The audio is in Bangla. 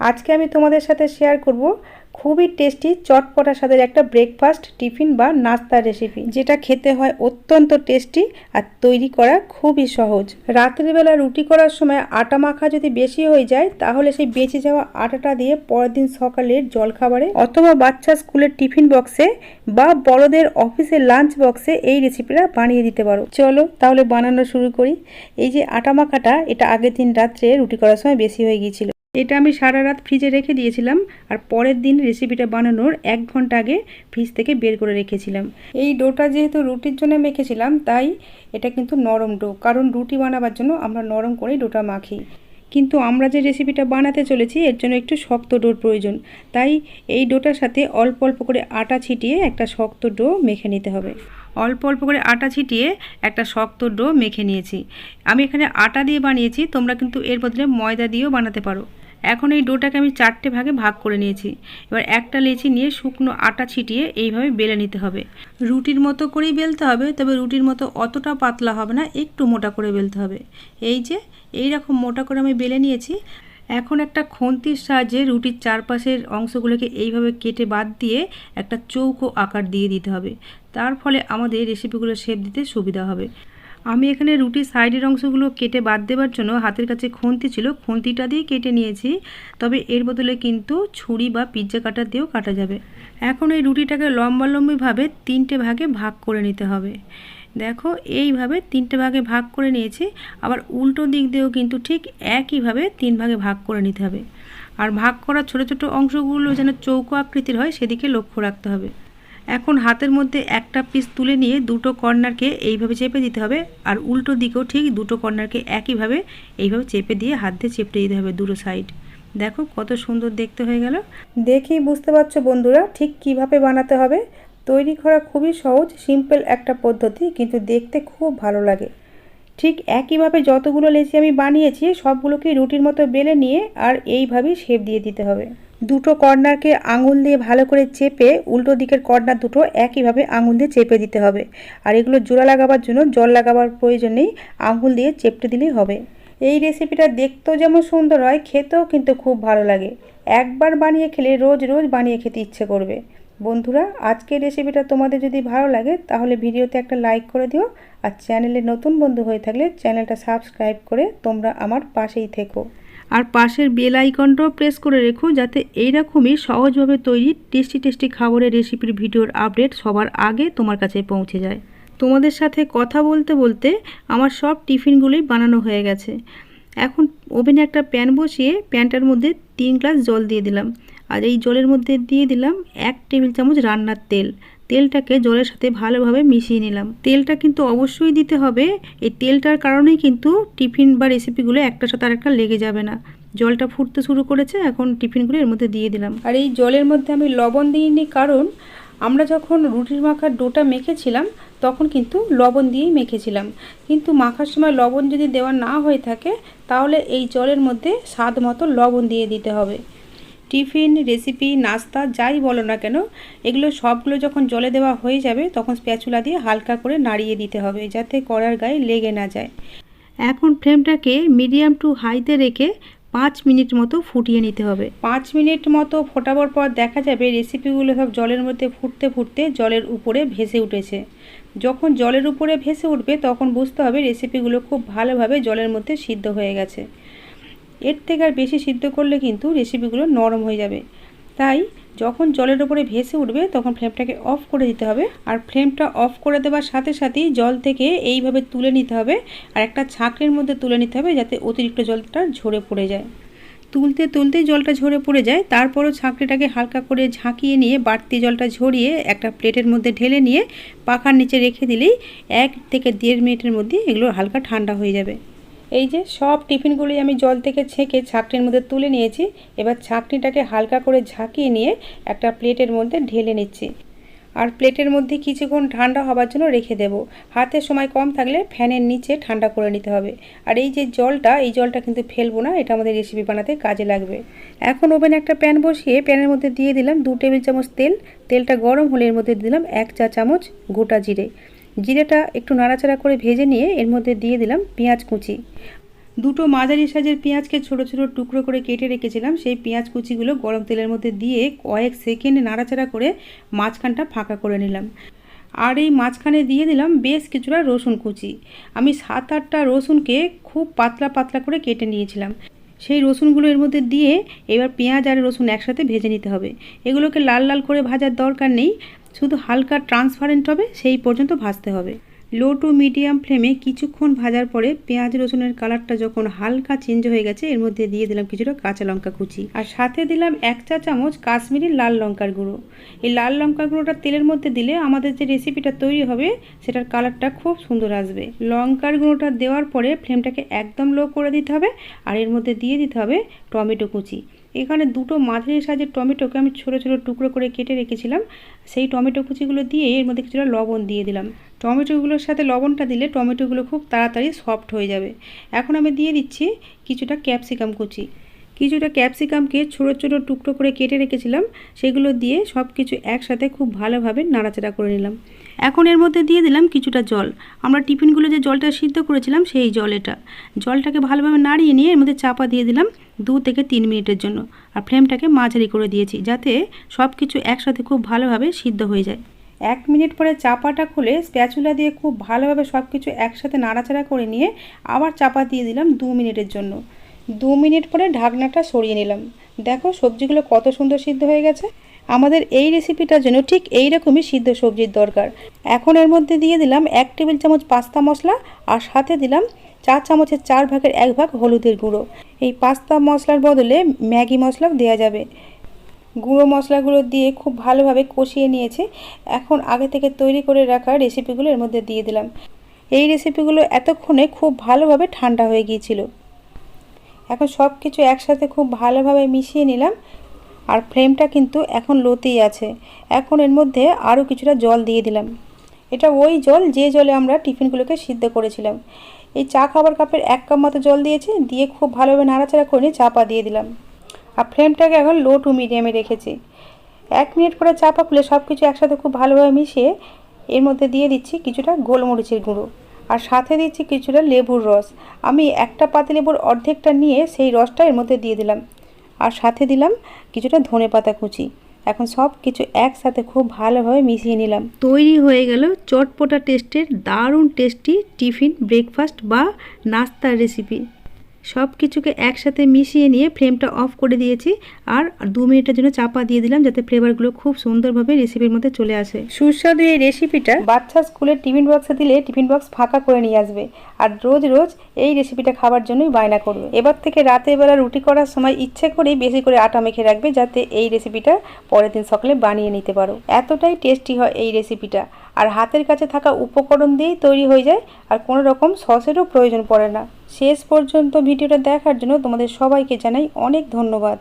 আজকে আমি তোমাদের সাথে শেয়ার করব খুবই টেস্টি চটপটা স্বাদের একটা ব্রেকফাস্ট টিফিন বা নাস্তার রেসিপি যেটা খেতে হয় অত্যন্ত টেস্টি আর তৈরি করা খুবই সহজ। রাত্রিবেলা রুটি করার সময় আটা মাখা যদি বেশি হয়ে যায়, তাহলে সেই বেঁচে যাওয়া আটাটা দিয়ে পরের দিন সকালের জলখাবারে অথবা বাচ্চা স্কুলের টিফিন বক্সে বা বড়দের অফিসের লাঞ্চ বক্সে এই রেসিপিটা বানিয়ে দিতে পারো। চলো তাহলে বানানো শুরু করি। এই যে আটা মাখাটা, এটা আগের দিন রাত্রে রুটি করার সময় বেশি হয়ে গিয়েছিল। এটা আমি সারা রাত ফ্রিজে রেখে দিয়েছিলাম আর পরের দিন রেসিপিটা বানানোর এক ঘণ্টা আগে ফ্রিজ থেকে বের করে রেখেছিলাম। এই ডোটা যেহেতু রুটির জন্য মেখেছিলাম, তাই এটা কিন্তু নরম ডো, কারণ রুটি বানাবার জন্য আমরা নরম করেই ডোটা মাখি। কিন্তু আমরা যে রেসিপিটা বানাতে চলেছি, এর জন্য একটু শক্ত ডোর প্রয়োজন। তাই এই ডোটার সাথে অল্প অল্প করে আটা ছিটিয়ে একটা শক্ত ডো মেখে নিতে হবে। অল্প অল্প করে আটা ছিটিয়ে একটা শক্ত ডো মেখে নিয়েছি। আমি এখানে আটা দিয়ে বানিয়েছি, তোমরা কিন্তু এর বদলে ময়দা দিয়েও বানাতে পারো। এখন এই ডোটাকে আমি চারটে ভাগে ভাগ করে নিয়েছি। এবার একটা লেচি নিয়ে শুকনো আটা ছিটিয়ে এইভাবে বেলে নিতে হবে। রুটির মতো করেই বেলতে হবে, তবে রুটির মতো অতটা পাতলা হবে না, একটু মোটা করে বেলতে হবে। এই যে এই রকম মোটা করে আমি বেলে নিয়েছি। এখন একটা খন্তির সাহায্যে রুটির চারপাশের অংশগুলোকে এইভাবে কেটে বাদ দিয়ে একটা চৌকো আকার দিয়ে দিতে হবে। তার ফলে আমাদের রেসিপিগুলো শেপ দিতে সুবিধা হবে। আমি এখানে রুটির সাইডের অংশগুলো কেটে বাদ দেওয়ার জন্য হাতের কাছে খুন্তি ছিল, খুন্তিটা দিয়ে কেটে নিয়েছি। তবে এর বদলে কিন্তু ছুরি বা পিৎজা কাটার দিয়েও কাটা যাবে। এখন এই রুটিটাকে লম্বালম্বিভাবে তিনটে ভাগে ভাগ করে নিতে হবে। দেখো, এইভাবে তিনটে ভাগে ভাগ করে নিয়েছি, আবার উল্টো দিক দিয়েও কিন্তু ঠিক একইভাবে তিন ভাগে ভাগ করে নিতে হবে। আর ভাগ করা ছোট ছোট অংশগুলো যেন চৌকো আকৃতির হয়, সেদিকে লক্ষ্য রাখতে হবে। এখন হাতের মধ্যে একটা পিস তুলে নিয়ে দুটো কর্নারকে এইভাবে চেপে দিতে হবে আর উল্টো দিকেও ঠিক দুটো কর্নারকে একইভাবে এইভাবে চেপে দিয়ে হাত দিয়ে চেপে দিতে হবে দুটো সাইড দেখো কত সুন্দর দেখতে হয়ে গেল। দেখেই বুঝতে পারছ বন্ধুরা ঠিক কীভাবে বানাতে হবে। তৈরি করা খুবই সহজ সিম্পল একটা পদ্ধতি, কিন্তু দেখতে খুব ভালো লাগে। ঠিক একইভাবে যতগুলো লেচি আমি বানিয়েছি সবগুলোকে রুটির মতো বেলে নিয়ে আর এইভাবেই শেপ দিয়ে দিতে হবে। দুটো কর্নারকে আঙুল দিয়ে ভালো করে চেপে উল্টো দিকের কর্নার দুটো একইভাবে আঙুল দিয়ে চেপে দিতে হবে। আর এগুলো জোড়া লাগাবার জন্য জল লাগাবার প্রয়োজন নেই, আঙুল দিয়ে চেপটে দিলেই হবে। এই রেসিপিটা দেখতেও যেমন সুন্দর হয়, খেতেও কিন্তু খুব ভালো লাগে। একবার বানিয়ে খেলে রোজ রোজ বানিয়ে খেতে ইচ্ছে করবে। বন্ধুরা, আজকের রেসিপিটা তোমাদের যদি ভালো লাগে, তাহলে ভিডিওতে একটা লাইক করে দিও। আর চ্যানেলে নতুন বন্ধু হয়ে থাকলে চ্যানেলটা সাবস্ক্রাইব করে তোমরা আমার পাশেই থেকো। আর পাশের বেল আইকনটাও প্রেস করে রেখো যাতে এইরকমই সহজভাবে তৈরি টেস্টি টেস্টি খাবারের রেসিপির ভিডিওর আপডেট সবার আগে তোমার কাছে পৌঁছে যায়। তোমাদের সাথে কথা বলতে বলতে আমার সব টিফিনগুলোই বানানো হয়ে গেছে। এখন ওভেনে একটা প্যান বসিয়ে প্যানটার মধ্যে তিন গ্লাস জল দিয়ে দিলাম। আর এই জলের মধ্যে দিয়ে দিলাম এক টেবিল চামচ রান্নার তেল। তেলটাকে জলের সাথে ভালোভাবে মিশিয়ে নিলাম। তেলটা কিন্তু অবশ্যই দিতে হবে। এই তেলটার কারণেই কিন্তু টিফিন বা রেসিপিগুলো একটার সাথে আরেকটা লেগে যাবে না। জলটা ফুটতে শুরু করেছে, এখন টিফিনগুলো এর মধ্যে দিয়ে দিলাম। আর এই জলের মধ্যে আমি লবণ দিইনি কারণ আমরা যখন রুটির মাখার ডোটা মেখেছিলাম, তখন কিন্তু লবণ দিয়েই মেখেছিলাম। কিন্তু মাখার সময় লবণ যদি দেওয়া না হয়ে থাকে, তাহলে এই জলের মধ্যে স্বাদ মতো লবণ দিয়ে দিতে হবে। টিফিন রেসিপি নাস্তা, যাই বলো না কেন, এগুলো সবগুলো যখন জলে দেওয়া হয়ে যাবে, তখন স্প্যাচুলা দিয়ে হালকা করে নাড়িয়ে দিতে হবে যাতে কড়ার গায়ে লেগে না যায়। এখন ফ্লেমটাকে মিডিয়াম টু হাইতে রেখে পাঁচ মিনিট মতো ফুটিয়ে নিতে হবে। পাঁচ মিনিট মতো ফোটাবার পর দেখা যাবে রেসিপিগুলো সব জলের মধ্যে ফুটতে ফুটতে জলের উপরে ভেসে উঠেছে। যখন জলের উপরে ভেসে উঠবে, তখন বুঝতে হবে রেসিপিগুলো খুব ভালোভাবে জলের মধ্যে সিদ্ধ হয়ে গেছে। এর থেকে আর বেশি সিদ্ধ করলে কিন্তু রেসিপিগুলো নরম হয়ে যাবে। তাই যখন জলের ওপরে ভেসে উঠবে তখন ফ্লেমটাকে অফ করে দিতে হবে। আর ফ্লেমটা অফ করে দেওয়ার সাথে সাথেই জল থেকে এইভাবে তুলে নিতে হবে। আর একটা ছাঁকড়ের মধ্যে তুলে নিতে হবে যাতে অতিরিক্ত জলটা ঝরে পড়ে যায়। তুলতে তুলতেই জলটা ঝরে পড়ে যায়। তারপরও ছাঁকড়িটাকে হালকা করে ঝাঁকিয়ে নিয়ে বাড়তি জলটা ঝরিয়ে একটা প্লেটের মধ্যে ঢেলে নিয়ে পাখার নিচে রেখে দিলেই এক থেকে দেড় মিনিটের মধ্যে এগুলো হালকা ঠান্ডা হয়ে যাবে। এই যে সব টিফিনগুলোই আমি জল থেকে ছেঁকে ছাকনির মধ্যে তুলে নিয়েছি। এবার ছাকনিটাকে হালকা করে ঝাঁকিয়ে নিয়ে একটা প্লেটের মধ্যে ঢেলে নিচ্ছি। আর প্লেটের মধ্যে কিছুক্ষণ ঠান্ডা হবার জন্য রেখে দেব। হাতে সময় কম থাকলে ফ্যানের নিচে ঠান্ডা করে নিতে হবে। আর এই যে জলটা, এই জলটা কিন্তু ফেলব না, এটা আমাদের রেসিপি বানাতে কাজে লাগবে। এখন ওভেনে একটা প্যান বসিয়ে প্যানের মধ্যে দিয়ে দিলাম দু টেবিল চামচ তেল। তেলটা গরম হলে এর মধ্যে দিলাম এক চা চামচ গোটা জিরে। জিরেটা একটু নাড়াচাড়া করে ভেজে নিয়ে এর মধ্যে দিয়ে দিলাম পেঁয়াজ কুচি। দুটো মাঝারি সাইজের পেঁয়াজকে ছোট ছোট টুকরো করে কেটে রেখেছিলাম, সেই পেঁয়াজ কুচিগুলো গরম তেলের মধ্যে দিয়ে কয়েক সেকেন্ড নাড়াচাড়া করে মাঝখানটা ফাঁকা করে নিলাম। আর এই মাঝখানে দিয়ে দিলাম বেশ কিছুটা রসুন কুচি। আমি সাত আটটা রসুনকে খুব পাতলা পাতলা করে কেটে নিয়েছিলাম। সেই রসুনগুলো এর মধ্যে দিয়ে এবার পেঁয়াজ আর রসুন একসাথে ভেজে নিতে হবে। এগুলোকে লাল লাল করে ভাজার দরকার নেই। শুধু হালকা ট্রান্সপারেন্ট হবে, সেই পর্যন্ত ভাজতে হবে। লো টু মিডিয়াম ফ্লেমে কিছুক্ষণ ভাজার পরে পেঁয়াজ রসুনের কালারটা যখন হালকা চেঞ্জ হয়ে গেছে, এর মধ্যে দিয়ে দিলাম কিছুটা কাঁচা লঙ্কা কুচি। আর সাথে দিলাম এক চা চামচ কাশ্মীরি লাল লঙ্কার গুঁড়ো। এই লাল লঙ্কার গুঁড়োটা তেলের মধ্যে দিলে আমাদের যে রেসিপিটা তৈরি হবে, সেটার কালারটা খুব সুন্দর আসবে। লঙ্কার গুঁড়োটা দেওয়ার পরে ফ্লেমটাকে একদম লো করে দিতে হবে, আর এর মধ্যে দিয়ে দিতে হবে টমেটো কুচি। এখানে দুটো মাঝারি সাইজের টমেটোকে আমি ছোটো ছোটো টুকরো করে কেটে রেখেছিলাম। সেই টমেটো কুচিগুলো দিয়ে এর মধ্যে কিছুটা লবণ দিয়ে দিলাম। টমেটোগুলোর সাথে লবণটা দিলে টমেটোগুলো খুব তাড়াতাড়ি সফট হয়ে যাবে। এখন আমি দিয়ে দিচ্ছি কিছুটা ক্যাপসিকাম কুচি। কিছুটা ক্যাপসিকামকে ছোটো ছোটো টুকরো করে কেটে রেখেছিলাম। সেগুলো দিয়ে সব কিছু একসাথে খুব ভালোভাবে নাড়াচাড়া করে নিলাম। এখন এর মধ্যে দিয়ে দিলাম কিছুটা জল। আমরা টিফিনগুলো যে জলটা সিদ্ধ করেছিলাম সেই জল এটা। জলটাকে ভালোভাবে নাড়িয়ে নিয়ে এর মধ্যে চাপা দিয়ে দিলাম দু থেকে তিন মিনিটের জন্য। আর ফ্লেমটাকে মাঝারি করে দিয়েছি যাতে সব কিছু একসাথে খুব ভালোভাবে সিদ্ধ হয়ে যায়। এক মিনিট পরে চাপাটা খুলে স্প্যাচুলা দিয়ে খুব ভালোভাবে সব কিছু একসাথে নাড়াচাড়া করে নিয়ে আবার চাপা দিয়ে দিলাম দু মিনিটের জন্য। দু মিনিট পরে ঢাকনাটা সরিয়ে নিলাম। দেখো, সবজিগুলো কত সুন্দর সিদ্ধ হয়ে গেছে। আমাদের এই রেসিপিটার জন্য ঠিক এই রকমই সিদ্ধ সবজির দরকার। এখন এর মধ্যে দিয়ে দিলাম এক টেবিল চামচ পাস্তা মশলা আর সাথে দিলাম চার চামচের চার ভাগের এক ভাগ হলুদের গুঁড়ো। এই পাস্তা মশলার বদলে ম্যাগি মশলাও দেওয়া যাবে। গুঁড়ো মশলাগুলো দিয়ে খুব ভালোভাবে কষিয়ে নিয়েছে। এখন আগে থেকে তৈরি করে রাখা রেসিপিগুলো এর মধ্যে দিয়ে দিলাম। এই রেসিপিগুলো এতক্ষণে খুব ভালোভাবে ঠান্ডা হয়ে গিয়েছিল। এখন সব কিছু একসাথে খুব ভালোভাবে মিশিয়ে নিলাম। আর ফ্লেমটা কিন্তু এখন লোতেই আছে। এখন এর মধ্যে আরও কিছুটা জল দিয়ে দিলাম। এটা ওই জল, যে জলে আমরা টিফিনগুলোকে সিদ্ধ করেছিলাম। এই চা খাবার কাপের এক কাপ মতো জল দিয়েছি, দিয়ে খুব ভালোভাবে নাড়াচাড়া করে নিয়ে চাপা দিয়ে দিলাম। আর ফ্লেমটাকে এখন লো টু মিডিয়ামে রেখেছি। এক মিনিট পরে চাপা খুলে সব কিছু একসাথে খুব ভালোভাবে মিশিয়ে এর মধ্যে দিয়ে দিচ্ছি কিছুটা গোলমরিচের গুঁড়ো। আর সাথে দিচ্ছি কিছুটা লেবুর রস। আমি একটা পাতি লেবুর অর্ধেকটা নিয়ে সেই রসটা এর মধ্যে দিয়ে দিলাম। আর সাথে দিলাম কিছুটা ধনে পাতা কুচি। এখন সব কিছু একসাথে খুব ভালোভাবে মিশিয়ে নিলাম। তৈরি হয়ে গেল চটপটা টেস্টের দারুণ টেস্টি টিফিন ব্রেকফাস্ট বা নাস্তার রেসিপি সব কিছুকে একসাথে মিশিয়ে নিয়ে ফ্লেমটা অফ করে দিয়েছি আর দু মিনিটের জন্য চাপা দিয়ে দিলাম যাতে ফ্লেভারগুলো খুব সুন্দরভাবে রেসিপির মধ্যে চলে আসে। সুস্বাদু এই রেসিপিটা বাচ্চা স্কুলের টিফিন বক্সে দিলে টিফিন বক্স ফাঁকা করে নিয়ে আসবে আর রোজ রোজ এই রেসিপিটা খাবার জন্যই বায়না করবে। এবার থেকে রাতের বেলা রুটি করার সময় ইচ্ছে করেই বেশি করে আটা মেখে রাখবে যাতে এই রেসিপিটা পরের দিন সকালে বানিয়ে নিতে পারো। এতটাই টেস্টি হয় এই রেসিপিটা। আর হাতের কাছে থাকা উপকরণ দিয়েই তৈরি হয়ে যায় আর কোনো রকম সসেরও প্রয়োজন পড়ে না। শেষ পর্যন্ত ভিডিওটা দেখার জন্য তোমাদের সবাইকে জানাই অনেক ধন্যবাদ।